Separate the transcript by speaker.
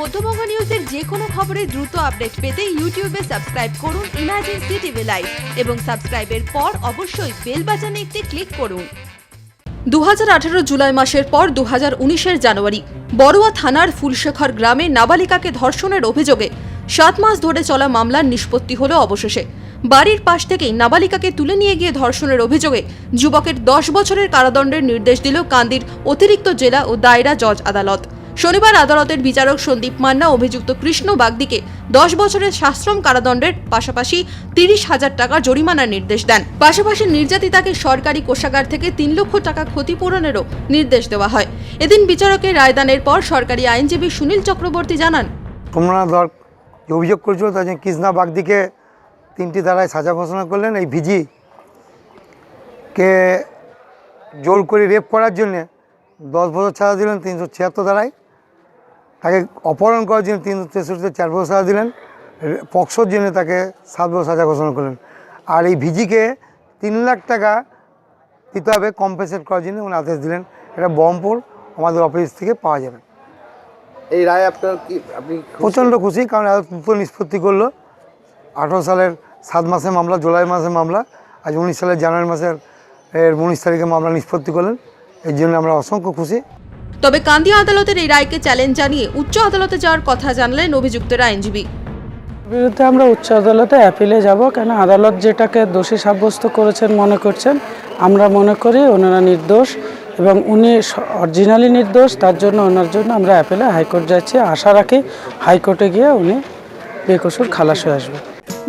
Speaker 1: মধ্যবঙ্গ নিউজের যে কোনো খবরের দ্রুত আপডেট পেতে ইউটিউবে সাবস্ক্রাইব করুন ইমার্জেন্সি টিভি লাইভ এবং সাবস্ক্রাইবের পর অবশ্যই বেল বাটনে একটি ক্লিক করুন। দু জুলাই মাসের পর দু উনিশের জানুয়ারি, বড়ুয়া থানার ফুলশেখর গ্রামে নাবালিকাকে ধর্ষণের অভিযোগে সাত মাস ধরে চলা মামলার নিষ্পত্তি হলো অবশেষে। বাড়ির পাশ থেকেই নাবালিকাকে তুলে নিয়ে গিয়ে ধর্ষণের অভিযোগে যুবকের দশ বছরের কারাদণ্ডের নির্দেশ দিল কান্দির অতিরিক্ত জেলা ও দায়রা জজ আদালত। শনিবার আদালতের বিচারক সন্দীপ মান্না অভিযুক্ত কৃষ্ণ বাগদিকে দশ বছরের শাস্ত্রম কারাদণ্ডের পাশাপাশি তিরিশ হাজার টাকা জরিমানার নির্দেশ দেন। পাশাপাশি নির্যাতিতাকে সরকারি কোষাগার থেকে তিন লক্ষ টাকা ক্ষতিপূরণেরও নির্দেশ দেওয়া হয়। এদিন বিচারকের রায়দানের পর সরকারি আইনজীবী সুনীল চক্রবর্তী জানান
Speaker 2: অভিযোগ করেছিল তার জন্য কৃষ্ণা বাগদিকে তিনটি ধারায় সাজা ঘোষণা করলেন। এই ভিজি কে জোর করে রেপ করার জন্যে দশ বছর ছাড়া দিলেন তিনশো ছিয়াত্তর ধারায়। তাকে অপহরণ করার জন্য তিনশো তেষট্টিতে চার বছর সাজা দিলেন পক্সোর জন্য তাকে সাত বছর সাজা ঘোষণা করলেন। আর এই ভিজিকে তিন লাখ টাকা দিতে হবে কম্পেনসেট করার জন্য উনি আদেশ দিলেন। এটা বহরমপুর আমাদের অফিস থেকে পাওয়া যাবে।
Speaker 3: এই রায় আপনার কি আপনি
Speaker 2: প্রচণ্ড খুশি কারণ এত দ্রুত নিষ্পত্তি করল। আঠারো সালের সাত মাসের মামলা জুলাই মাসের মামলা আজ উনিশ সালের জানুয়ারি মাসের এর উনিশ তারিখে মামলা নিষ্পত্তি করলেন। এর জন্য আমরা অসংখ্য খুশি।
Speaker 1: তবে কান্দিয়া আদালতের এই রায়কে চ্যালেঞ্জ জানিয়ে উচ্চ আদালতে যাওয়ার কথা জানালেন অভিযুক্তের আইনজীবী।
Speaker 4: বিরুদ্ধে আমরা উচ্চ আদালতে অ্যাপিলে যাব, কেন আদালত যেটাকে দোষী সাব্যস্ত করেছেন মনে করছেন, আমরা মনে করি ওনারা নির্দোষ এবং উনি অরিজিনালি নির্দোষ, তার জন্য ওনার জন্য আমরা অ্যাপিলে হাইকোর্ট যাচ্ছি। আশা রাখি হাইকোর্টে গিয়ে উনি বেকসুর খালাস হয়ে আসবে।